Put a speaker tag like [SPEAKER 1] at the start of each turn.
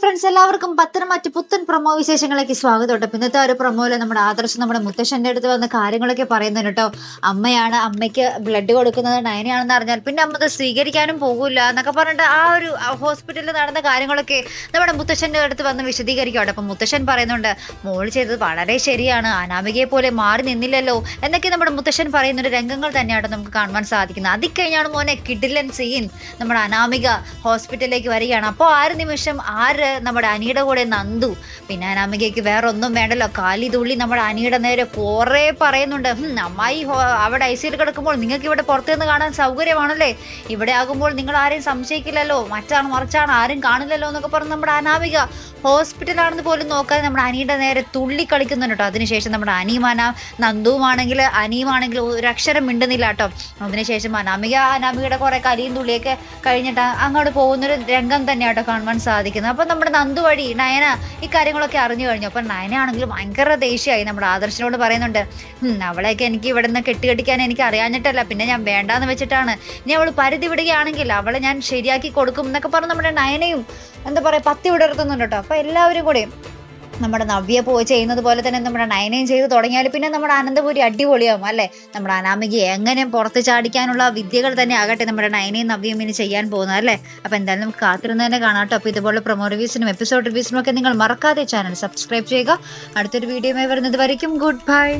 [SPEAKER 1] Friends എല്ലാവർക്കും പത്തനംമാറ്റ് പുത്തൻ promo വിശേഷങ്ങളിലേക്ക് സ്വാഗതം കേട്ടോ. ഇന്നത്തെ ഒരു പ്രൊമോയിൽ നമ്മുടെ ആദർശം നമ്മുടെ മുത്തശ്ശന്റെ അടുത്ത് വന്ന കാര്യങ്ങളൊക്കെ പറയുന്നത് കേട്ടോ. അമ്മയാണ് അമ്മയ്ക്ക് ബ്ലഡ് കൊടുക്കുന്നത് നയനയാണെന്ന് അറിഞ്ഞാൽ പിന്നെ അമ്മ അത് സ്വീകരിക്കാനും പോകില്ല എന്നൊക്കെ പറഞ്ഞിട്ട് ആ ഒരു ഹോസ്പിറ്റലിൽ നടന്ന കാര്യങ്ങളൊക്കെ നമ്മുടെ മുത്തശ്ശന്റെ അടുത്ത് വന്ന് വിശദീകരിക്കും കേട്ടോ. അപ്പം മുത്തശ്ശൻ പറയുന്നുണ്ട് മോൾ ചെയ്തത് വളരെ ശരിയാണ്. അനാമികയെ പോലെ മാറി നിന്നില്ലല്ലോ എന്നൊക്കെ നമ്മുടെ മുത്തശ്ശൻ പറയുന്ന ഒരു രംഗങ്ങൾ തന്നെയാണ് നമുക്ക് കാണുവാൻ സാധിക്കുന്നത്. അതിൽ കഴിഞ്ഞാണ് മോനെ കിഡിലൻ സീൻ നമ്മുടെ അനാമിക ഹോസ്പിറ്റലിലേക്ക് വരികയാണ്. അപ്പോൾ ആ ഒരു നിമിഷം ആര് നമ്മുടെ അനിയുടെ കൂടെ നന്ദു. പിന്നെ അനാമികയ്ക്ക് വേറെ ഒന്നും വേണ്ടല്ലോ. കാലി തുള്ളി നമ്മുടെ അനിയുടെ നേരെ കുറേ പറയുന്നുണ്ട്. "ഹും, അമ്മായി അവിടെ ഐ സിയിൽ കിടക്കുമ്പോൾ നിങ്ങൾക്ക് ഇവിടെ പുറത്തുനിന്ന് കാണാൻ സൗകര്യമാണല്ലേ? ഇവിടെ ആകുമ്പോൾ നിങ്ങൾ ആരെയും സംശയിക്കില്ലല്ലോ. മറ്റാണ് മറിച്ചാണ് ആരും കാണില്ലല്ലോ എന്നൊക്കെ പറഞ്ഞ് നമ്മുടെ അനാമിക ഹോസ്പിറ്റലാണെന്ന് പോലും നോക്കാതെ നമ്മുടെ അനിയുടെ നേരെ തുള്ളി കളിക്കുന്നുണ്ട് കേട്ടോ. അതിനുശേഷം നമ്മുടെ അനിയുമാന നന്ദുവുമാണെങ്കിൽ അനിയുമാണെങ്കിൽ ഒരക്ഷരം മിണ്ടുന്നില്ല കേട്ടോ. അതിനുശേഷം അനാമിക അനാമികയുടെ കുറെ കലിയും തുള്ളിയൊക്കെ കഴിഞ്ഞിട്ട് അങ്ങോട്ട് പോകുന്നൊരു രംഗം തന്നെയാട്ടോ കാണുവാൻ സാധിക്കുന്നത്. അപ്പം നമ്മുടെ നന്ദു വഴി നയന ഈ കാര്യങ്ങളൊക്കെ അറിഞ്ഞു കഴിഞ്ഞു. അപ്പം നയനാണെങ്കിൽ ഭയങ്കര ദേഷ്യമായി നമ്മുടെ ആദർശനോട് പറയുന്നുണ്ട് "ഉം, അവളെയൊക്കെ എനിക്ക് ഇവിടെ നിന്ന് കെട്ടിക്കടിക്കാൻ എനിക്ക് അറിയാഞ്ഞിട്ടല്ല. പിന്നെ ഞാൻ വേണ്ടാന്ന് വെച്ചിട്ടാണ്. ഇനി അവൾ പരിധി വിടുകയാണെങ്കിൽ അവളെ ഞാൻ ശരിയാക്കി കൊടുക്കും എന്നൊക്കെ പറഞ്ഞ് നമ്മുടെ നയനയും എന്താ പറയുക പത്തി വിടർത്തുന്നുണ്ട് കേട്ടോ. അപ്പം എല്ലാവരും കൂടി നമ്മുടെ നവ്യ പോയി ചെയ്യുന്നത് പോലെ തന്നെ നമ്മുടെ നയനയും ചെയ്ത് തുടങ്ങിയാൽ പിന്നെ നമ്മുടെ അനന്തപുരി അടിപൊളിയാവും അല്ലേ? നമ്മുടെ അനാമികയെ എങ്ങനെ പുറത്ത് ചാടിക്കാനുള്ള വിദ്യകൾ തന്നെ ആകട്ടെ നമ്മുടെ നയനയും നവ്യയും ഇനി ചെയ്യാൻ പോകുന്നത് അല്ലേ? അപ്പോൾ എന്തായാലും നമുക്ക് കാത്തിരുന്ന് തന്നെ കാണാം കേട്ടോ. അപ്പോൾ ഇതുപോലെ പ്രൊമോ റിവ്യൂസിനും എപ്പിസോഡ് റിവ്യൂസിനും ഒക്കെ നിങ്ങൾ മറക്കാതെ ചാനൽ സബ്സ്ക്രൈബ് ചെയ്യുക. അടുത്തൊരു വീഡിയോയുമായി വരുന്നത് വരയ്ക്കും. Good bye